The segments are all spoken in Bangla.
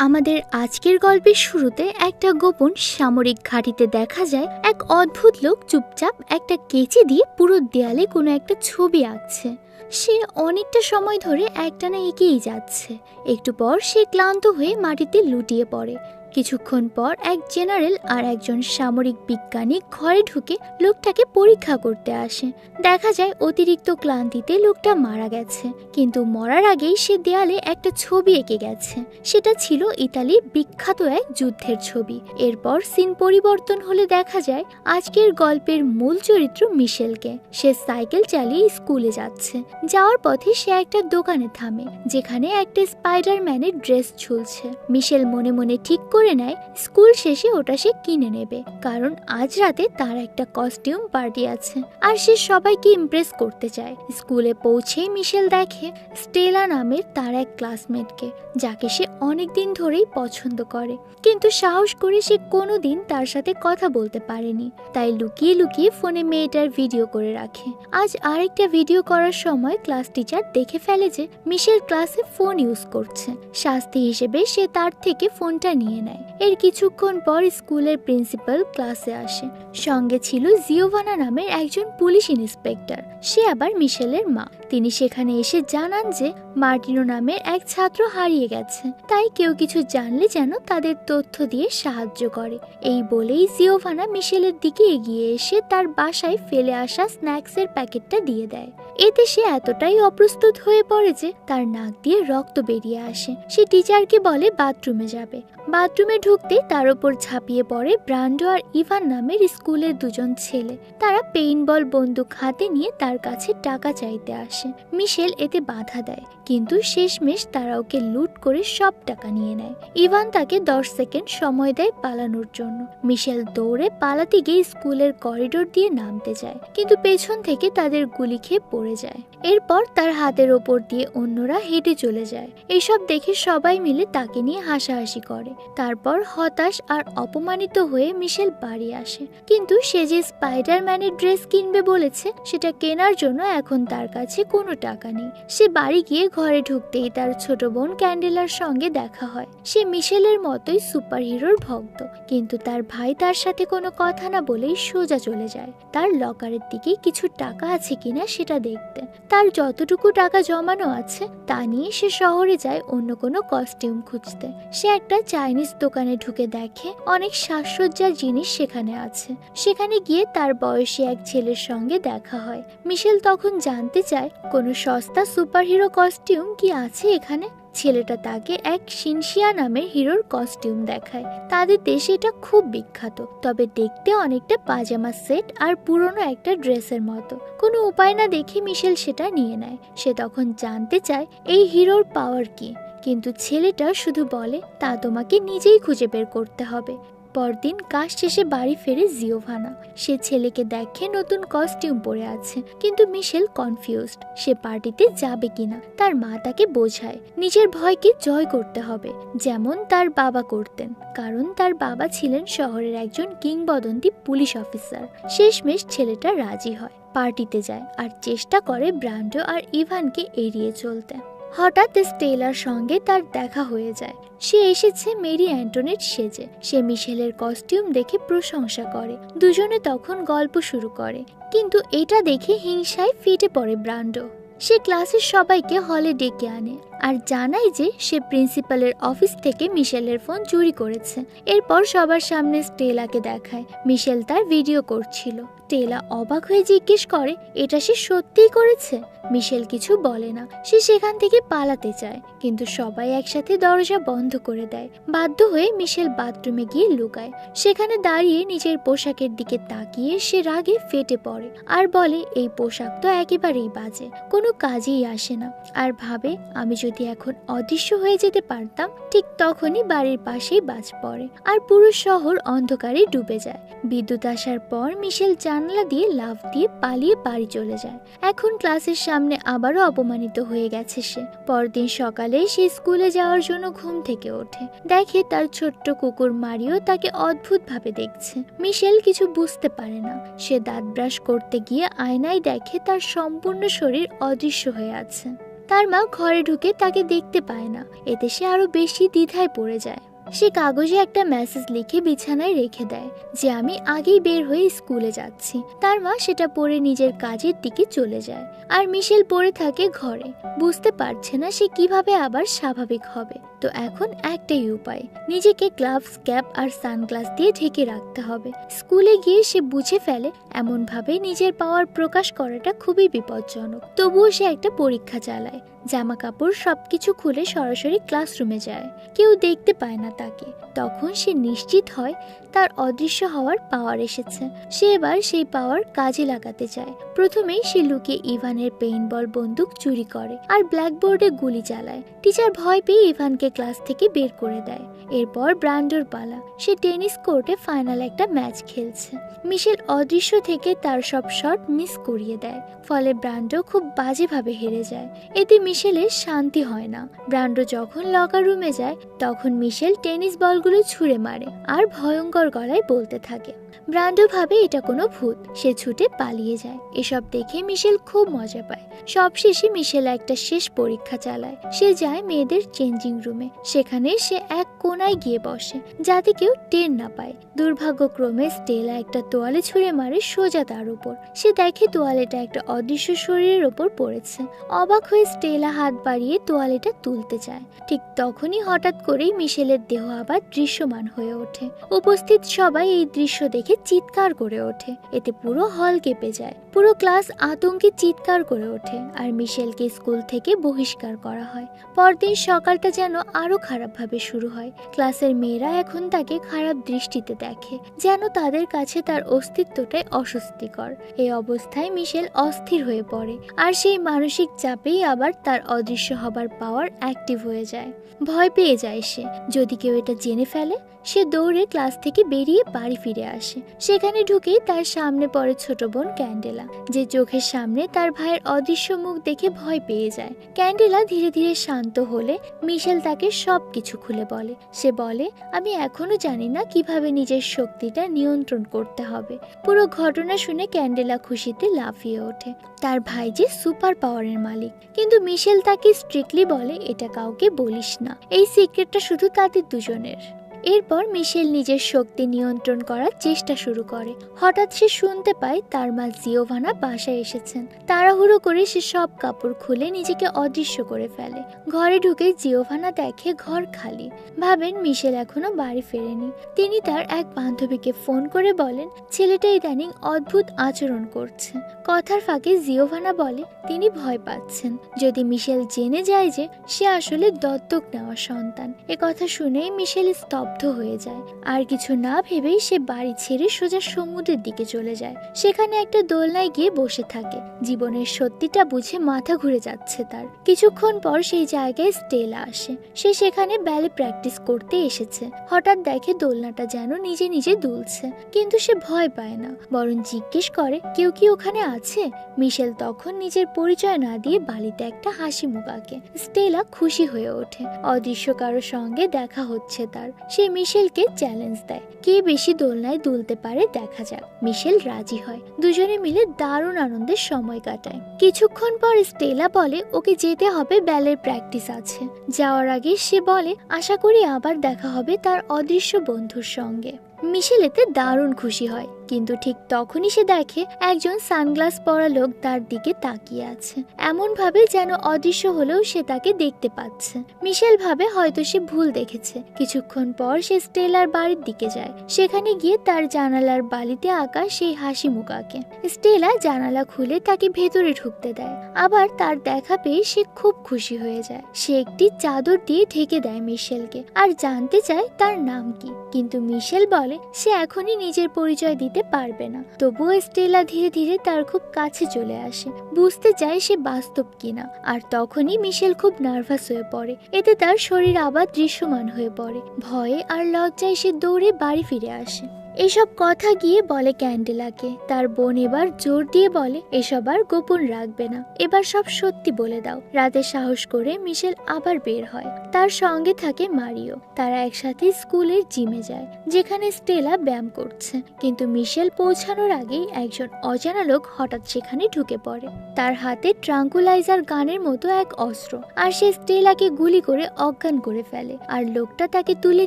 আমাদের আজকের গল্পের শুরুতে একটা গোপন সামরিক ঘাঁটিতে দেখা যায়, এক অদ্ভুত লোক চুপচাপ একটা কেচি দিয়ে পুরো দেয়ালে কোনো একটা ছবি আঁকছে। সে অনেকটা সময় ধরে একটানা এগিয়েই যাচ্ছে। একটু পর সে ক্লান্ত হয়ে মাটিতে লুটিয়ে পড়ে। কিছুক্ষণ পর এক জেনারেল আর একজন সামরিক বিজ্ঞানী ঘরে ঢুকে লোকটাকে পরীক্ষা করতে আসে। দেখা যায় অতিরিক্ত ক্লান্তিতে লোকটা মারা গেছে, কিন্তু মরার আগেই সে দেয়ালে একটা ছবি এঁকে গেছে। সেটা ছিল ইতালির বিখ্যাত এক যুদ্ধের ছবি। এরপর সিন পরিবর্তন হলে দেখা যায় আজকের গল্পের মূল চরিত্র মিশেলকে। সে সাইকেল চালিয়ে স্কুলে যাচ্ছে। যাওয়ার পথে সে একটা দোকানে থামে, যেখানে একটা স্পাইডারম্যানের ড্রেস ঝুলছে। মিশেল মনে মনে ঠিক করে নেয়, স্কুল শেষে ওটা সে কিনে নেবে। কারণ আজ রাতে তার একটা কস্টিউম পার্টি আছে। আর সে সবাইকে ইমপ্রেস করতে চায়। স্কুলে পৌঁছেই মিশেল দেখে স্টেলা নামের তার এক ক্লাসমেটকে যাকে সে অনেক দিন ধরেই পছন্দ করে। কিন্তু সাহস করে সে কোনোদিন তার সাথে কথা বলতে পারেনি। তাই লুকিয়ে লুকিয়ে ফোনে মেয়েটার ভিডিও করে রাখে। আজ আরেকটা ভিডিও করার সময় ক্লাস টিচার দেখে ফেলে যে মিশেল ক্লাসে ফোন ইউজ করছে। শাস্তি হিসেবে সে তার থেকে ফোনটা নিয়ে নেয়। এর কিছুক্ষণ পর স্কুলের প্রিন্সিপাল ক্লাসে আসে। সঙ্গে ছিল জিওভানা নামের একজন পুলিশ ইন্সপেক্টর। সে আবার মিশেলের মা। তিনি সেখানে এসে জানান যে, মার্টিনো নামের এক ছাত্র হারিয়ে গেছে। তাই কেউ কিছু জানলে যেন তাদের তথ্য দিয়ে সাহায্য করে। এই বলেই জিওভানা মিশেলের দিকে এগিয়ে এসে তার বাসায় ফেলে আসা স্ন্যাক্সের প্যাকেটটা দিয়ে দেয়। এতে সে এতটাই অপ্রস্তুত হয়ে পড়ে যে, তার নাক দিয়ে রক্ত বেরিয়ে আসে। সে টিচারকে বলে বাথরুমে যাবে। বাথরুমে ঢুকতে তার ওপর ঝাঁপিয়ে পড়ে ব্রান্ডো আর ইভান নামের স্কুলের দুজন ছেলে। তারা পেইন বল বন্দুক হাতে নিয়ে তার কাছে টাকা চাইতে আসে। মিশেল এতে বাধা দেয়। কিন্তু শেষমেশ তারা ওকে লুট করে সব টাকা নিয়ে নেয়। ইভান তাকে দশ সেকেন্ড সময় দেয় পালানোর জন্য। মিশেল দৌড়ে পালাতে গিয়ে স্কুলের করিডোর দিয়ে নামতে যায়, কিন্তু পেছন থেকে তাদের গুলি খেয়ে পড়ে যায়। এরপর তার হাতের ওপর দিয়ে অন্যরা হেঁটে চলে যায়। এসব দেখে সবাই মিলে তাকে নিয়ে হাসাহাসি করে। তারপর হতাশ আর অপমানিত হয়ে মিশেল বাড়ি আসে। কিন্তু সে যে স্পাইডারম্যানের ড্রেস কিনবে বলেছে, সেটা কেনার জন্য এখন তার কাছে কোনো টাকা নেই। সে বাড়ি গিয়ে ঘরে ঢুকতেই তার ছোট বোন ক্যান্ডেলার সঙ্গে দেখা হয়। সে মিশেলের মতোই সুপার হিরোর ভক্ত, কিন্তু তার ভাই তার সাথে কোনো কথা না বলেই সোজা চলে যায়। তার লকারের দিকে কিছু টাকা আছে কিনা সেটা দেখতে। তার যতটুকু টাকা জমানো আছে, তা নিয়ে সে শহরে যায় অন্য কোনো কস্টিউম খুঁজতে। সে একটা চাইনিজ দোকানে ঢুকে দেখে, অনেক সাজসজ্জার জিনিস সেখানে আছে। সেখানে গিয়ে তার বয়সী এক ছেলের সঙ্গে দেখা হয়। মিশেল তখন জানতে চায়, কোনো সস্তা সুপারহিরো কস্টিউম কি আছে এখানে? ছেলেটা তাকে এক সিনশিয়া নামের হিরোর কস্টিউম দেখায়। তাদের দেশে এটা খুব বিখ্যাত। তবে দেখতে অনেকটা পাজামা সেট আর পুরনো একটা ড্রেসের মতো। কোনো উপায় না দেখে মিশেল সেটা নিয়ে নেয়। সে তখন জানতে চায়, এই হিরোর পাওয়ার কি? কিন্তু ছেলেটা শুধু বলে, তা তোমাকে নিজেই খুঁজে বের করতে হবে। পরদিন কাজ শেষে বাড়ি ফেরে জিওভানা। সে ছেলেকে দেখে নতুন কস্টিউম পরে আছে, কিন্তু মিশেল কনফিউজড সে পার্টিতে যাবে কিনা, তার মা তাকে বোঝায়, নিজের ভয়কে জয় করতে হবে, যেমন তার বাবা করতেন, কারণ তার বাবা ছিলেন শহরের একজন কিংবদন্তি পুলিশ অফিসার শেষমেশ ছেলেটা রাজি হয়, পার্টিতে যায়, আর চেষ্টা করে ব্রান্ডো আর ইভানকে এড়িয়ে চলতে। হঠাৎ স্টেলার সঙ্গে তার দেখা হয়ে যায়। সে এসেছে মেরি অ্যান্টোনেট সেজে। সে মিশেলের কস্টিউম দেখে প্রশংসা করে। দুজনে তখন গল্প শুরু করে। কিন্তু এটা দেখে হিংসায় ফেটে পড়ে ব্রান্ডো। সে ক্লাসের সবাইকে হলে ডেকে আনে। আর জানায় যে সে প্রিন্সিপালের অফিস থেকে মিশেলের ফোন চুরি করেছে। এরপর সবার সামনে স্টেলাকে দেখায়। মিশেল তার ভিডিও করছিল। স্টেলা অবাক হয়ে জিজ্ঞেস করে, এটা সে সত্যিই করেছে? মিশেল কিছু বলে না। সে সেখান থেকে পালাতে চায় কিন্তু সবাই একসাথে দরজা বন্ধ করে দেয়। বাধ্য হয়ে মিশেল বাথরুমে গিয়ে লুকায়। সেখানে দাঁড়িয়ে নিজের পোশাকের দিকে তাকিয়ে সে রাগে ফেটে পড়ে আর বলে, এই পোশাক তো একেবারেই বাজে। কোনো কাজেই আসে না। আর ভাবে, আমি যদি এখন অদৃশ্য হয়ে যেতে পারতাম, ঠিক তখনই বাড়ির পাশেই বাজ পড়ে আর পুরো শহর অন্ধকারে ডুবে যায়। বিদ্যুৎ আসার পর মিশেল জানলা দিয়ে লাভ দিয়ে পালিয়ে বাড়ি চলে যায়। এখন ক্লাসের সামনে আবারও অপমানিত হয়ে গেছে সে। পরদিন সকালে সে স্কুলে যাওয়ার জন্য ঘুম থেকে ওঠে। দেখে তার ছোট্ট কুকুর মারিও তাকে অদ্ভুতভাবে দেখছে। মিশেল কিছু বুঝতে পারে না। সে দাঁত ব্রাশ করতে গিয়ে আয়নায় দেখে তার সম্পূর্ণ শরীর অদৃশ্য হয়ে আছে। তার মা ঘরে ঢুকে তাকে দেখতে পায় না। এতে সে আরও বেশি দ্বিধায় পড়ে যায়। সে কাগজে একটা মেসেজ লিখে বিছানায় রেখে দেয়, যে আমি আগেই বের হয়ে স্কুলে যাচ্ছি। তার মা সেটা পরে নিজের কাজের দিকে চলে যায়। আর মিশেল পড়ে থাকে ঘরে। বুঝতে পারছে না সে কীভাবে আবার স্বাভাবিক হবে। তো এখন একটাই উপায়, নিজেকে গ্লাভস ক্যাপ আর সানগ্লাস দিয়ে ঢেকে রাখতে হবে। স্কুলে গিয়ে সে বুঝে ফেলে, এমনভাবে নিজের পাওয়ার প্রকাশ করাটা খুবই বিপজ্জনক। তবুও সে একটা পরীক্ষা চালায় জামা কাপড় সবকিছু খুলে সরাসরি ক্লাসরুমে যায়। কেউ দেখতে পায় না তাকে। তখন সে নিশ্চিত হয়, তার অদৃশ্য হওয়ার পাওয়ার এসেছে। সে এবার সেই পাওয়ার কাজে লাগাতে চায়। প্রথমেই সে লুকে ইভানের পেইন্টবল বন্দুক চুরি করে আর ব্ল্যাকবোর্ডে গুলি চালায়। টিচার ভয় পেয়ে ইভানকে ক্লাস থেকে বের করে দেয়। এরপর ব্রান্ডোর পালা। সে টেনিস কোর্টে ফাইনাল একটা ম্যাচ খেলছে। মিশেল অদৃশ্য থেকে তার সব শট মিস করিয়ে দেয়। ফলে ব্রান্ডো খুব বাজেভাবে হেরে যায়। এতে মিশেলের শান্তি হয় না। ব্রান্ডো যখন লকার রুমে যায়, তখন মিশেল টেনিস বলগুলো ছুঁড়ে মারে আর ভয়ঙ্কর গলায় বলতে থাকে। ব্রান্ডো ভাবে এটা কোনো ভূত। সে ছুটে পালিয়ে যায়। এসব দেখে মিশেল খুব মজা পায়। সবশেষে মিশেল একটা শেষ পরীক্ষা চালায়। সে যায় মেয়েদের চেঞ্জিং রুমে সেখানে সে এক কোনায় গিয়ে বসে, যাতে কেউ টের না পায়। দুর্ভাগ্যক্রমে স্টেলা একটা তোয়ালে ছুঁড়ে মারে সোজা তার উপর। সে দেখে তোয়ালেটা একটা অদৃশ্য শরীরের ওপর পড়েছে। অবাক হয়ে স্টেলা হাত বাড়িয়ে তোয়ালেটা তুলতে চায়। ঠিক তখনই হঠাৎ করেই মিশেলের দেহ আবার দৃশ্যমান হয়ে ওঠে। উপস্থিত সবাই এই দৃশ্য দেখে চিৎকার করে ওঠে। এতে পুরো হল কেঁপে যায়। পুরো ক্লাস আতঙ্কে চিৎকার করে ওঠে আর মিশেলকে স্কুল থেকে বহিষ্কার করা হয়। পরদিন সকালটা যেন আরও খারাপভাবে শুরু হয়। ক্লাসের মেয়েরা এখন তাকে খারাপ দৃষ্টিতে দেখে, যেন তাদের কাছে তার অস্তিত্বটাই অস্বস্তিকর। এই অবস্থায় মিশেল অস্থির হয়ে পড়ে আর সেই মানসিক চাপেই আবার তার অদৃশ্য হবার পাওয়ার অ্যাক্টিভ হয়ে যায়। ভয় পেয়ে যায় সে। যদি কেউ এটা জেনে ফেলে, সে দৌড়ে ক্লাস থেকে বেরিয়ে বাড়ি ফিরে আসে। সেখানে ঢুকেই তার সামনে পড়ে ছোট বোন ক্যান্ডেলা। যে চোখের সামনে তার ভাইয়ের অদৃশ্য মুখ দেখে ভয় পেয়ে যায়। ক্যান্ডেলা ধীরে ধীরে শান্ত হলে মিশেল তাকে সব কিছু খুলে বলে। সে বলে, আমি এখনও জানি না কীভাবে নিজের শক্তিটা নিয়ন্ত্রণ করতে হবে। পুরো ঘটনা শুনে ক্যান্ডেলা খুশিতে লাফিয়ে ওঠে। তার ভাই যে সুপার পাওয়ারের মালিক, কিন্তু মিশেল তাকে স্ট্রিক্টলি বলে, এটা কাউকে বলিস না। এই সিক্রেটটা শুধু তাদের দুজনের। এরপর মিশেল নিজের শক্তি নিয়ন্ত্রণ করার চেষ্টা শুরু করে। হঠাৎ সে শুনতে পায় তার মা জিওভানা বাসায় এসেছেন। তাড়াহুড়ো করে সে সব কাপড় খুলে নিজেকে অদৃশ্য করে ফেলে। ঘরে ঢুকে জিওভানা দেখে ঘর খালি। ভাবেন মিশেল এখনও বাড়ি ফেরেনি। তিনি তার এক বান্ধবীকে ফোন করে বলেন, ছেলেটা ইদানিং অদ্ভুত আচরণ করছে। কথার ফাঁকে জিওভানা বলে, তিনি ভয় পাচ্ছেন। যদি মিশেল জেনে যায় যে সে আসলে দত্তক নেওয়া সন্তান। এ কথা শুনেই মিশেল স্তব্ধ হয়ে যায়। আর কিছু না ভেবেই সে বাড়ি ছেড়ে সোজা সমুদ্রের দিকে চলে যায়। সেখানে একটা দোলনায় গিয়ে বসে থাকে। জীবনের সত্যিটা বুঝে মাথা ঘুরে যাচ্ছে তার। কিছুক্ষণ পর সেই জায়গায় স্টেলা আসে। সে সেখানে ব্যালে প্র্যাকটিস করতে এসেছে। হঠাৎ দেখে দোলনাটা যেন নিজে নিজে দুলছে। কিন্তু সে ভয় পায় না। বরং জিজ্ঞেস করে, কেউ কি ওখানে আছে? মিশেল তখন নিজের পরিচয় না দিয়ে বালিতে একটা হাসি মুখ আঁকে। স্টেলা খুশি হয়ে ওঠে। অদৃশ্য কারোর সঙ্গে দেখা হচ্ছে তার। সে মিশেলকে চ্যালেঞ্জ দেয়। কে বেশি দোলনায় দুলতে পারে দেখা যাক। মিশেল রাজি হয়। দুজনে মিলে দারুণ আনন্দের সময় কাটায়। কিছুক্ষণ পর স্টেলা বলে, ওকে যেতে হবে, ব্যালের প্র্যাকটিস আছে। যাওয়ার আগে সে বলে, আশা করি আবার দেখা হবে তার অদৃশ্য বন্ধুর সঙ্গে। মিশেল এতে দারুণ খুশি হয়। কিন্তু ঠিক তখনই সে দেখে একজন সানগ্লাস পরা লোক তার দিকে তাকিয়ে আছে। এমন ভাবে যেন অদৃশ্য হলেও সে তাকে দেখতে পাচ্ছে। মিশেল ভাবে হয়তো সে ভুল দেখেছে। কিছুক্ষণ পর সে স্টেলার বাড়ির দিকে যায়। সেখানে গিয়ে তার জানালার বালিতে আঁকা সেই হাসি মুখ আঁকে স্টেলা জানালা খুলে তাকে ভেতরে ঢুকতে দেয়। আবার তার দেখা পেয়ে সে খুব খুশি হয়ে যায়। সে একটি চাদর দিয়ে ঢেকে দেয় মিশেলকে আর জানতে চায় তার নাম কি। কিন্তু মিশেল বলে, সে এখনই নিজের পরিচয় দিতে পারবে না। তবুও স্টেলা ধীরে ধীরে তার খুব কাছে চলে আসে। বুঝতে চায় সে বাস্তব কিনা। আর তখনই মিশেল খুব নার্ভাস হয়ে পড়ে। এতে তার শরীর আবার দৃশ্যমান হয়ে পড়ে। ভয়ে আর লজ্জায় সে দৌড়ে বাড়ি ফিরে আসে। এসব কথা গিয়ে বলে ক্যান্ডেলাকে। তার বোন এবার জোর দিয়ে বলে, এসব আর গোপন রাখবে না। এবার সব সত্যি বলে দাও। রাতে সাহস করে মিশেল আবার বের হয়। তার সঙ্গে থাকে মারিও। তারা একসাথে স্কুলের জিমে যায়, যেখানে স্টেলা ব্যায়াম করছে। কিন্তু মিশেল পৌঁছানোর আগেই একজন অজানা লোক হঠাৎ সেখানে ঢুকে পড়ে। তার হাতে ট্রাঙ্কুলাইজার গানের মতো এক অস্ত্র, আর সে স্টেলাকে গুলি করে অজ্ঞান করে ফেলে। আর লোকটা তাকে তুলে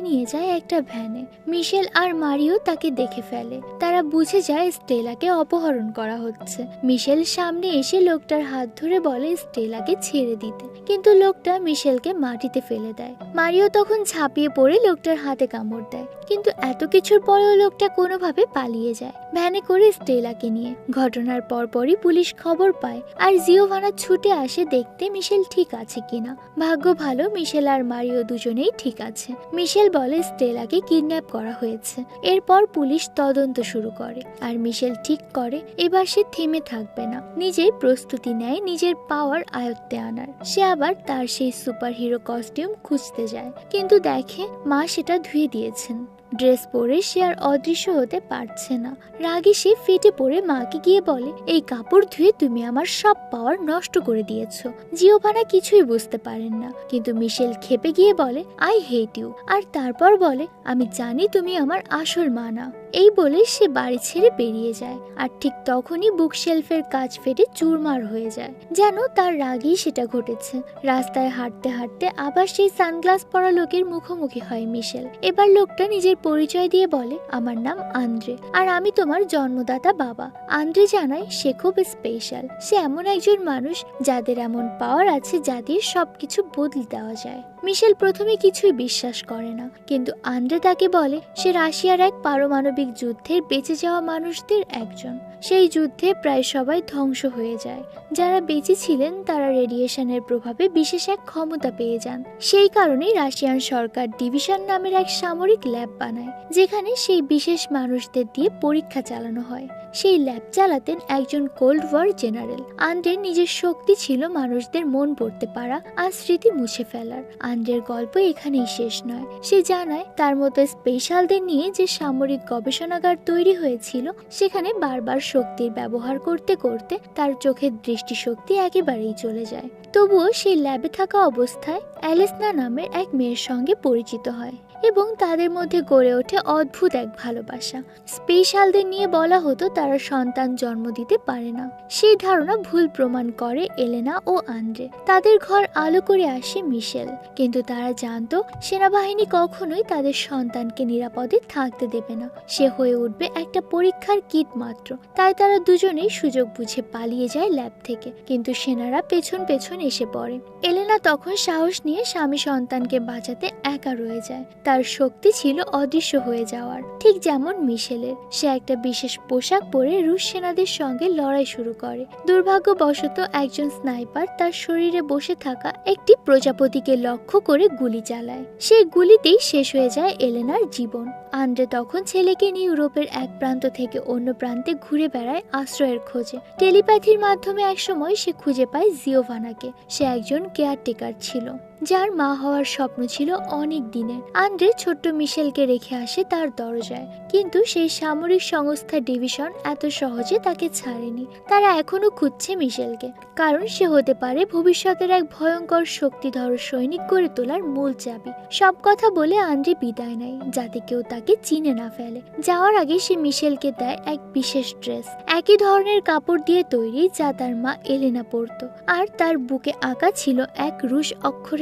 নিয়ে যায় একটা ভ্যানে। মিশেল আর মারিও তাকে দেখে ফেলে। তারা বুঝে যায় স্টেলাকে অপহরণ করা হচ্ছে। মিশেল সামনে এসে লোকটার হাত ধরে বলে স্টেলাকে ছেড়ে দিতে। কিন্তু লোকটা মিশেলকে মাটিতে ফেলে দেয়। মারিও তখন ঝাঁপিয়ে পড়ে লোকটার হাতে কামড় দেয়। কিন্তু এত কিছুর পরেও লোকটা কোনোভাবে পালিয়ে যায়। ভ্যানে করে স্টেলাকে নিয়ে। ঘটনার পরপরই পুলিশ খবর পায়। আর জিওভানা ছুটে আসে দেখতে মিশেল ঠিক আছে কিনা। ভাগ্য ভালো, মিশেল আর মারিও দুজনেই ঠিক আছে। মিশেল বলে স্টেলাকে কিডন্যাপ করা হয়েছে। এরপর পুলিশ তদন্ত শুরু করে। আর মিশেল ঠিক করে, এবার সে থেমে থাকবে না। নিজেই প্রস্তুতি নেয়, নিজের পাওয়ার আয়ত্তে আনার। সে আবার তার সেই সুপার হিরো কস্টিউম খুঁজতে যায়। কিন্তু দেখে মা সেটা ধুয়ে দিয়েছেন। ড্রেস পরে সে আর অদৃশ্য হতে পারছে না। রাগে সে ফেটে পড়ে মাকে গিয়ে বলে, এই কাপড় ধুয়ে তুমি আমার সব পাওয়ার নষ্ট করে দিয়েছ। জিওভানা কিছুই বুঝতে পারেন না। কিন্তু মিশেল খেপে গিয়ে বলে আই হেট ইউ আর তারপর বলে, আমি জানি তুমি আমার আসল মা না এই বলে সে বাড়ি ছেড়ে বেরিয়ে যায়, আর ঠিক তখনই বুকশেলফের কাজ ফেটে চুরমার হয়ে যায়। যেন তার রাগেই সেটা ঘটেছে। রাস্তায় হাঁটতে হাঁটতে আবার সেই সানগ্লাস পরা লোকের মুখোমুখি হয় মিশেল। এবার লোকটা নিজের পরিচয় দিয়ে বলে, আমার নাম আন্দ্রে, আর আমি তোমার জন্মদাতা বাবা। আন্দ্রে জানায়, সে খুব স্পেশাল সে এমন একজন মানুষ যাদের এমন পাওয়ার আছে যা দিয়ে সবকিছু বদলে দেওয়া যায়। মিশেল প্রথমে কিছুই বিশ্বাস করে না, কিন্তু আন্দ্রে তাকে বলে, সে রাশিয়ার এক পারমাণবিক যুদ্ধের বেঁচে যাওয়া মানুষদের একজন। সেই যুদ্ধে প্রায় সবাই ধ্বংস হয়ে যায়। যারা বেঁচে ছিলেন, তারা রেডিয়েশনের প্রভাবে বিশেষ এক ক্ষমতা পেয়ে যান। সেই কারণেই রাশিয়ান সরকার ডিভিশন নামের এক সামরিক ল্যাব বানায়, যেখানে সেই বিশেষ মানুষদের দিয়ে পরীক্ষা চালানো হয়। সেই ল্যাব চালাতেন একজন কোল্ড ওয়ার জেনারেল। আন্দ্রের নিজের শক্তি ছিল মানুষদের মন পড়তে পারা আর স্মৃতি মুছে ফেলার। আন্দ্রের গল্প এখানেই শেষ নয়। সে জানায়, তার মতো স্পেশালদের নিয়ে যে সামরিক গবেষণাগার তৈরি হয়েছিল, সেখানে বারবার শক্তির ব্যবহার করতে করতে তার চোখের দৃষ্টিশক্তি একেবারেই চলে যায়। তবুও সেই ল্যাবে থাকা অবস্থায় অ্যালেসনা নামের এক মেয়ের সঙ্গে পরিচিত হয় এবং তাদের মধ্যে গড়ে ওঠে অদ্ভুত এক ভালোবাসা। স্পেশালদের নিয়ে বলা হতো তারা সন্তান জন্ম দিতে পারে না। সেই ধারণা ভুল প্রমাণ করে এলেনা ও আন্দ্রে। তাদের ঘর আলো করে আসে মিশেল। কিন্তু তারা জানতো, সেনাবাহিনী কখনোই তাদের সন্তানকে নিরাপদে থাকতে দেবে না। সে হয়ে উঠবে একটা পরীক্ষার কিট মাত্র। তাই তারা দুজনেই সুযোগ বুঝে পালিয়ে যায় ল্যাব থেকে। কিন্তু সেনারা পেছন পেছন এসে পড়ে। এলেনা তখন সাহস নিয়ে স্বামী সন্তানকে বাঁচাতে একা রয়ে যায়। তার শক্তি ছিল অদৃশ্য হয়ে যাওয়ার। ঠিক যেমন মিশেলের। সে একটা বিশেষ পোশাক পরে রুশ সেনাদের সঙ্গে লড়াই শুরু করে। দুর্ভাগ্যবশত একজন স্নাইপার তার শরীরে বসে থাকা একটি প্রজাপতিকে লক্ষ্য করে গুলি চালায়। সেই গুলিতেই শেষ হয়ে যায় এলেনার জীবন। আন্দ্রে তখন ছেলেকে নিয়ে ইউরোপের এক প্রান্ত থেকে অন্য প্রান্তে ঘুরে বেড়ায় আশ্রয়ের খোঁজে। টেলিপ্যাথির মাধ্যমে একসময় সে খুঁজে পায় জিওভানাকে। সে একজন কেয়ারটেকার ছিল। যার মা হওয়ার স্বপ্ন ছিল অনেক দিনের। আন্দ্রে ছোট্ট মিশেলকে রেখে আসে তার দরজায়। কিন্তু সেই সামরিক সংস্থা ডিভিশন এত সহজে তাকে ছাড়েনি। তারা এখনও খুঁজছে মিশেলকে, কারণ সে হতে পারে ভবিষ্যতের এক ভয়ঙ্কর শক্তিধর সৈনিক করে তোলার মূল চাবি। সব কথা বলে আন্দ্রে বিদায় নেয়, যাতে কেউ তাকে চিনে না ফেলে। যাওয়ার আগে সে মিশেলকে দেয় এক বিশেষ ড্রেস, একই ধরনের কাপড় দিয়ে তৈরি যা তার মা এলেনা পরতো। আর তার বুকে আঁকা ছিল এক রুশ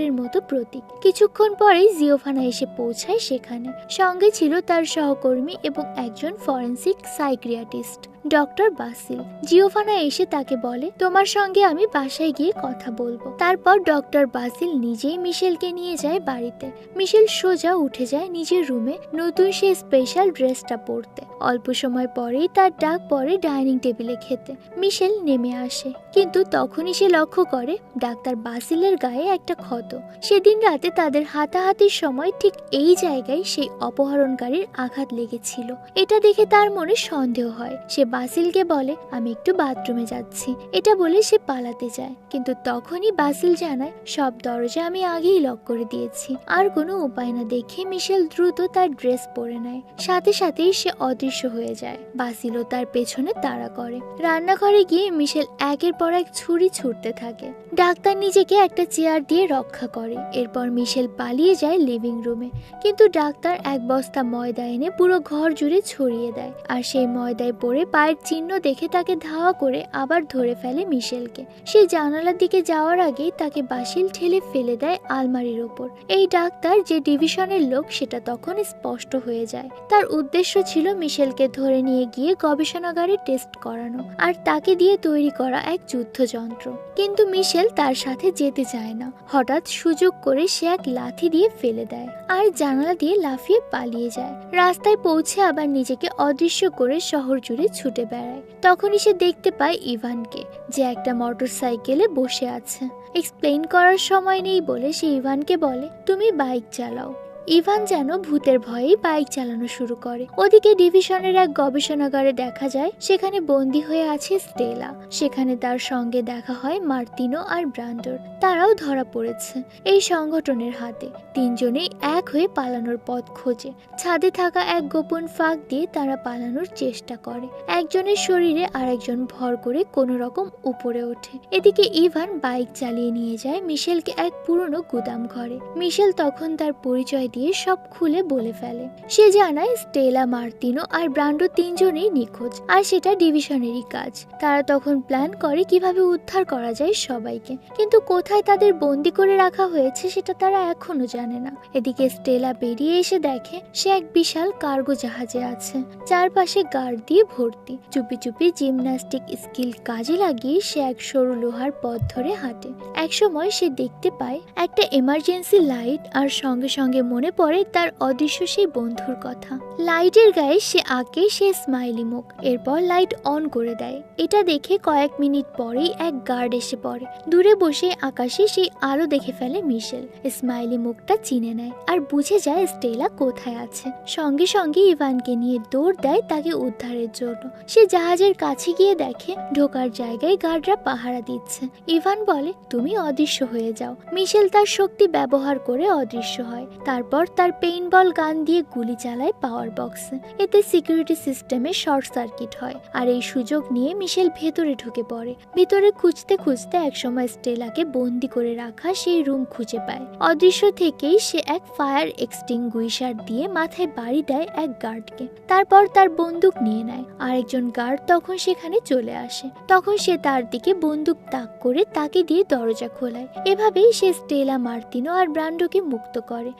অক্ষরের মতো প্রতীক। কিছুক্ষণ পরেই জিওফানা এসে পৌঁছায় সেখানে। সঙ্গে ছিল তার সহকর্মী এবং একজন ফরেন্সিক সাইক্রিয়াটিস্ট ডক্টর বাসিল। জিওফানা এসে তাকে বলে, তোমার সঙ্গে আমি বাসায় গিয়ে কথা বলব। তারপর ডক্টর বাসিল নিজেই মিশেলকে নিয়ে যায় বাড়িতে। মিশেল সোজা উঠে যায় নিজের রুমে, নতুন সে স্পেশাল ড্রেসটা পরতে। অল্প সময় পরেই তার ডাক পরে ডাইনিং টেবিলে খেতে। মিশেল নেমে আসে, কিন্তু তখনই সে লক্ষ্য করে ডাক্তার বাসিলের গায়ে একটা ক্ষত। সেদিন রাতে তাদের হাতাহাতির সময় ঠিক এই জায়গায় সেই অপহরণকারীর আঘাত লেগেছিল। এটা দেখে তার মনে সন্দেহ হয়। সে বাসিলকে বলে, আমি একটু বাথরুমে যাচ্ছি। এটা বলে সে পালাতে যায়। কিন্তু তখনই বাসিল জানায়, সব দরজা আমি আগেই লক করে দিয়েছি। আর কোনো উপায় না দেখে মিশেল দ্রুত তার ড্রেস পরে নেয়। সাথে সাথেই সে অদৃশ্য হয়ে যায়। বাসিলও তার পেছনে তাড়া করে। রান্নাঘরে গিয়ে মিশেল একের পর এক ছুরি ছুটতে থাকে। ডাক্তার নিজেকে একটা চেয়ার দিয়ে রক্ষা করে। এরপর মিশেল পালিয়ে যায় লিভিং রুমে কিন্তু ডাক্তার এক বস্তা ময়দা এনে পুরো ঘর জুড়ে ছড়িয়ে দেয়। আর সেই ময়দায় পড়ে পায়ের চিহ্ন দেখে তাকে ধাওয়া করে আবার ধরে ফেলে মিশেলকে। সে জানালার দিকে যাওয়ার আগেই তাকে বাসিল ঠেলে ফেলে দেয় আলমারির ওপর। এই ডাক্তার যে ডিভিশনের লোক, সেটা তখন স্পষ্ট হয়ে যায়। তার উদ্দেশ্য ছিল মিশেলকে ধরে নিয়ে গিয়ে গবেষণাগারে টেস্ট করানো আর তাকে দিয়ে তৈরি করা এক যুদ্ধযন্ত্র। কিন্তু মিশেল তার সাথে যেতে চায় না। হঠাৎ সুযোগ করে সে এক লাথি দিয়ে ফেলে দেয় আর জানালা দিয়ে লাফিয়ে পালিয়ে যায়। রাস্তায় পৌঁছে আবার নিজেকে অদৃশ্য করে শহর জুড়ে ছুটে বেড়ায়। তখনই সে দেখতে পায় ইভানকে, যে একটা মোটর সাইকেলে বসে আছে। এক্সপ্লেন করার সময় নেই বলে সে ইভানকে বলে, তুমি বাইক চালাও। ইভান যেন ভূতের ভয়েই বাইক চালানো শুরু করে। ওদিকে ডিভিশনের এক গবেষণাগারে দেখা যায়, সেখানে বন্দি হয়ে আছে স্টেলা। সেখানে তার সঙ্গে দেখা হয় মার্তিনো আর ব্রান্ডর। তারাও ধরা পড়েছে এই সংগঠনের হাতে। তিনজনেই এক হয়ে পালানোর পথ খোঁজে। ছাদে থাকা এক গোপন ফাঁক দিয়ে তারা পালানোর চেষ্টা করে। একজনের শরীরে আরেকজন ভর করে কোনো রকম উপরে ওঠে। এদিকে ইভান বাইক চালিয়ে নিয়ে যায় মিশেলকে এক পুরনো গুদাম ঘরে। মিশেল তখন তার পরিচয় দিয়ে সব খুলে বলে ফেলে। সে জানায় স্টেলা, মার্তিনো আর ব্রান্ডো তিনজনেই নিখোঁজ, আর সেটা ডিভিশনেরই কাজ। তারা তখন প্ল্যান করে কীভাবে উদ্ধার করা যায় সবাইকে। কিন্তু কোথায় তাদের বন্দি করে রাখা হয়েছে সেটা তারা এখনও জানে না। এদিকে স্টেলা বেরিয়ে এসে দেখে সে এক বিশাল কার্গো জাহাজে আছে। চারপাশে গার্ড দিয়ে ভর্তি। চুপি চুপি জিমন্যাস্টিক স্কিল কাজে লাগিয়ে সে এক সরু লোহার পথ ধরে হাঁটে। একসময় সে দেখতে পায় একটা এমার্জেন্সি লাইট আর সঙ্গে সঙ্গে মনে পড়ে তার অদৃশ্য সেই বন্ধুর কথা। লাইটের গায়ে সে আঁকে সে স্মাইলি মুখ। এরপর লাইট অন করে দেয়। এটা দেখে কয়েক মিনিট পরেই এক গার্ড এসে পড়ে। দূরে বসে আকাশে সেই আলো দেখে ফেলে মিশেল। স্মাইলি মুখটা চিনে নেয় আর বুঝে যায় স্টেলা কোথায় আছে। সঙ্গে সঙ্গে ইভানকে নিয়ে দৌড় দেয় তাকে উদ্ধারের জন্য। সে জাহাজের কাছে গিয়ে দেখে, ঢোকার জায়গায় গার্ডরা পাহারা দিচ্ছে। ইভান বলে, তুমি অদৃশ্য হয়ে যাও। মিশেল তার শক্তি ব্যবহার করে অদৃশ্য হয়। তারপর তার পেইন্টবল গান দিয়ে গুলি চালায় পাওয়ার বক্সে এতে সিকিউরিটি সিস্টেমে শর্ট সার্কিট হয়। আর এই সুযোগ নিয়ে মিশেল ভেতরে ঢুকে পড়ে। ভিতরে খুঁজতে খুঁজতে একসময় স্টেলাকে বন্দি করে রাখা সেই রুম খুঁজে পায়। অদৃশ্য থেকেই সে এক ফায়ার এক্সটিংগুইশার দিয়ে মাথায় বাড়ি দেয় এক গার্ডকে তারপর তার বন্দুক নিয়ে নেয়। আরেকজন গার্ড তখন সেখানে চলে আসে। তখন সে তার দিকে বন্দুক তাক করে তাকে দিয়ে দরজা খোলায়। এভাবেই সে স্টেলা মার্তিনো আর ব্রান্ডোকে মুক্ত করে।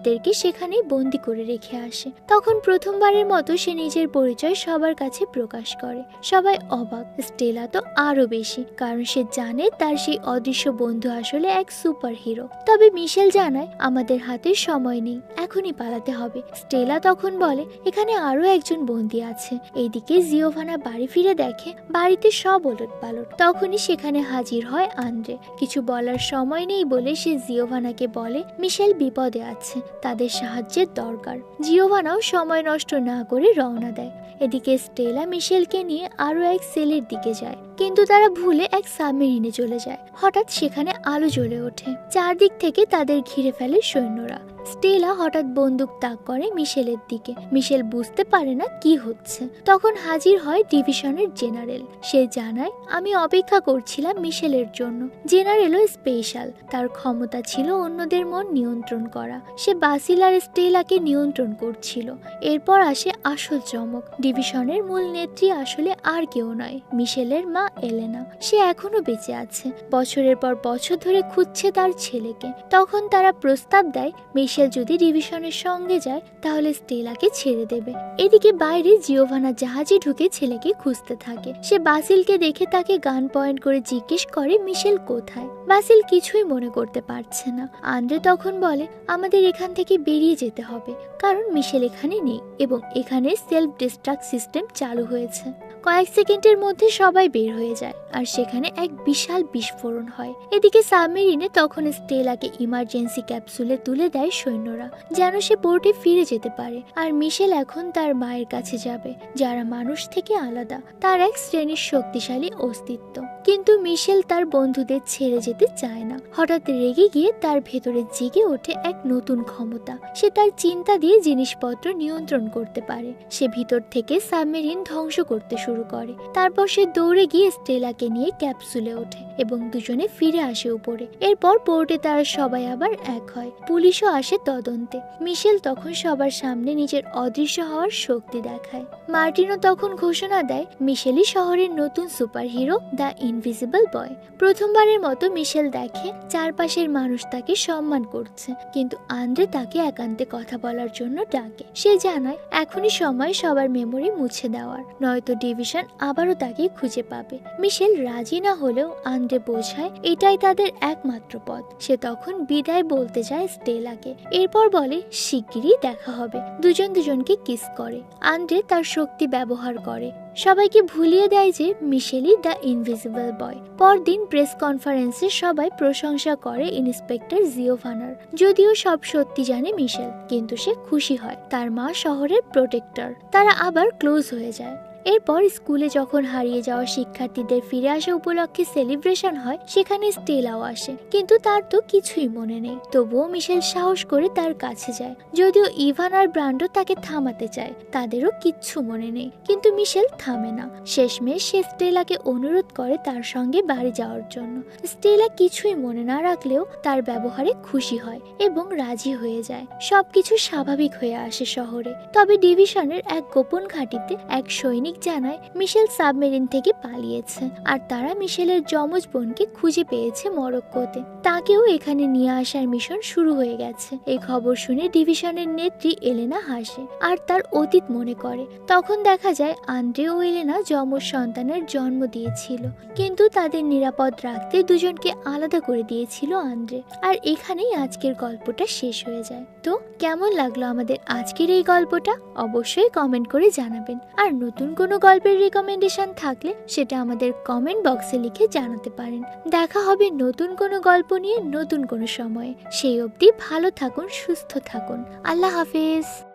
গার্ডদেরকে সেখানেই বন্দি করে রেখে আসে। তখন প্রথমবারের মতো সে নিজের পরিচয় সবার কাছে প্রকাশ করে। সবাই অবাক, স্টেলা তো আরও বেশি, কারণ সে জানে তার সেই অদৃশ্য বন্ধু আসলে এক সুপার হিরো তবে মিশেল জানায়, আমাদের হাতে সময় নেই, এখনই পালাতে হবে। স্টেলা তখন বলে, এখানে আরও একজন বন্দি আছে। এইদিকে জিওভানা বাড়ি ফিরে দেখে, বাড়িতে সব ওলট পালট তখনই সেখানে হাজির হয় আন্দ্রে। কিছু বলার সময় নেই বলে সে জিওভানাকে বলে, মিশেল বিপদে আছে। তাদের সাহায্যের দরকার। জিওভানাও সময় নষ্ট না করে রওনা দেয়। এদিকে স্টেলা মিশেলকে নিয়ে আরও এক সেলের দিকে যায়। কিন্তু তারা ভুলে এক সাবমেরিনে চলে যায়। হঠাৎ সেখানে আলো জ্বলে ওঠে। চারদিক থেকে তাদের ঘিরে ফেলে সৈন্যরা। স্টেলা হঠাৎ বন্দুক তাক করে মিশেলের দিকে। মিশেল বুঝতে পারে না কি হচ্ছে। তখন হাজির হয় ডিভিশনের জেনারেল। সে জানায়, আমি অপেক্ষা করছিলাম মিশেলের জন্য। জেনারেলও স্পেশাল। তার ক্ষমতা ছিল অন্যদের মন নিয়ন্ত্রণ করা। সে বাসিল আর স্টেলাকে নিয়ন্ত্রণ করছিল। এরপর আসে আসল চমক। ডিভিশনের মূল নেত্রী আসলে আর কেউ নয়, মিশেলের মা এলেনা। সে এখনও বেঁচে আছে। বছরের পর বছর ধরে খুঁজছে তার ছেলেকে। তখন তারা প্রস্তাব দেয় মিশেল যদি ডিভিশনের সঙ্গে যায়, তাহলে স্টেলাকে ছেড়ে দেবে। এদিকে বাইরে জিওভানা জাহাজে ঢুকে ছেলেকে খুঁজতে থাকে। সে বাসিলকে দেখে তাকে গান পয়েন্ট করে জিজ্ঞেস করে, মিশেল কোথায়? বাসিল কিছুই মনে করতে পারছে না। আন্দ্রে তখন বলে, আমাদের এখান থেকে বেরিয়ে যেতে হবে, কারণ মিশেল এখানে নেই এবং এখানে সেলফ ডিস্ট্রাক্ট সিস্টেম চালু হয়েছে। কয়েক সেকেন্ডের মধ্যে সবাই বের হয়ে যায়। আর সেখানে এক বিশাল বিস্ফোরণ হয়। এদিকে সাবমেরিনে তখন স্টেলাকে ইমার্জেন্সি ক্যাপসুলে তুলে দেয় সৈন্যরা, যেন সে বোর্ডে ফিরে যেতে পারে। আর মিশেল এখন তার মায়ের কাছে যাবে, যারা মানুষ থেকে আলাদা। তার এক শ্রেণির শক্তিশালী অস্তিত্ব। কিন্তু মিশেল তার বন্ধুদের ছেড়ে যেতে চায় না। হঠাৎ রেগে গিয়ে তার ভেতরে জেগে ওঠে এক নতুন ক্ষমতা। সে তার চিন্তা দিয়ে জিনিসপত্র নিয়ন্ত্রণ করতে পারে। সে ভিতর থেকে সাবমেরিন ধ্বংস করতে শুরু করে। তারপর সে দৌড়ে গিয়ে স্টেলাকে নিয়ে ক্যাপসুলে ওঠে এবং দুজনে ফিরে আসে উপরে। এরপর পোর্টে তারা সবাই আবার এক হয়। পুলিশও আসে তদন্তে। মিশেল তখন সবার সামনে নিজের অদৃশ্য হওয়ার শক্তি দেখায়। মার্টিনও তখন ঘোষণা দেয়, মিশেলই শহরের নতুন সুপারহিরো, দ্য ইনভিজিবল বয়। প্রথমবারের মতো মিশেল দেখে চারপাশের মানুষ তাকে সম্মান করছে, কিন্তু আন্দ্রে তাকে একান্তে কথা বলার জন্য ডাকে। সে জানায়, এখনই সময় সবার মেমোরি মুছে দেওয়ার, নয়তো ডিভিশন আবারও তাকে খুঁজে পাবে। মিশেল রাজি না হলেও আন্দ্রে বোঝায় এটাই তাদের একমাত্র পথ। সে তখন বিদায় বলতে যায় স্টেলাকে। এরপর বলে, শিগগিরই দেখা হবে। দুজন দুজনকে কিস করে। আন্দ্রে তার শক্তি ব্যবহার করে। সবাইকে ভুলিয়ে দেয় যে মিশেলই দ্য ইনভিজিবল বয়। পরদিন প্রেস কনফারেন্সে সবাই প্রশংসা করে ইন্সপেক্টর জিওভানার। যদিও সব সত্যি জানে মিশেল, কিন্তু সে খুশি হয়। তার মা শহরের প্রোটেক্টর। তারা আবার ক্লোজ হয়ে যায়। এরপর স্কুলে যখন হারিয়ে যাওয়া শিক্ষার্থীদের ফিরে আসা উপলক্ষে সেলিব্রেশন হয়, সেখানে স্টেলাও আসে। কিন্তু তার তো কিছুই মনে নেই। তবুও মিশেল সাহস করে তার কাছে যায়। যদিও ইভান আর ব্রান্ডো তাকে থামাতে চায়, তাদেরও কিচ্ছু মনে নেই। কিন্তু মিশেল থামে না। শেষমেশ সে স্টেলাকে অনুরোধ করে তার সঙ্গে বাড়ি যাওয়ার জন্য। স্টেলা কিছুই মনে না রাখলেও তার ব্যবহারে খুশি হয় এবং রাজি হয়ে যায়। সবকিছু স্বাভাবিক হয়ে আসে শহরে। তবে ডিভিশনের এক গোপন ঘাঁটিতে এক সৈনিক সৈনিক জানায় মিশেল সাবমেরিন থেকে পালিয়েছে আর তারা মিশেলের যমজ বোনকে খুঁজে পেয়েছে মরক্কোতে। তাকেও এখানে নিয়ে আসার মিশন শুরু হয়ে গেছে। এই খবর শুনে ডিভিশনের নেত্রী এলেনা হাসে আর তার অতীত মনে করে। তখন দেখা যায় আন্দ্রে ও এলেনা যমজ সন্তানের জন্ম দিয়েছিল, কিন্তু তাদের নিরাপদ রাখতে দুজনকে আলাদা করে দিয়েছিল আন্দ্রে। আর এখানেই আজকের গল্পটা শেষ হয়ে যায়। তো কেমন লাগল আমাদের আজকের এই গল্পটা? অবশ্যই কমেন্ট করে জানাবেন। আর নতুন কোনো গল্পের রেকমেন্ডেশন থাকলে সেটা আমাদের কমেন্ট বক্সে লিখে জানাতে পারেন। দেখা হবে নতুন কোনো গল্প নিয়ে নতুন কোনো সময়ে। সেই অবধি ভালো থাকুন, সুস্থ থাকুন। আল্লাহ হাফেজ।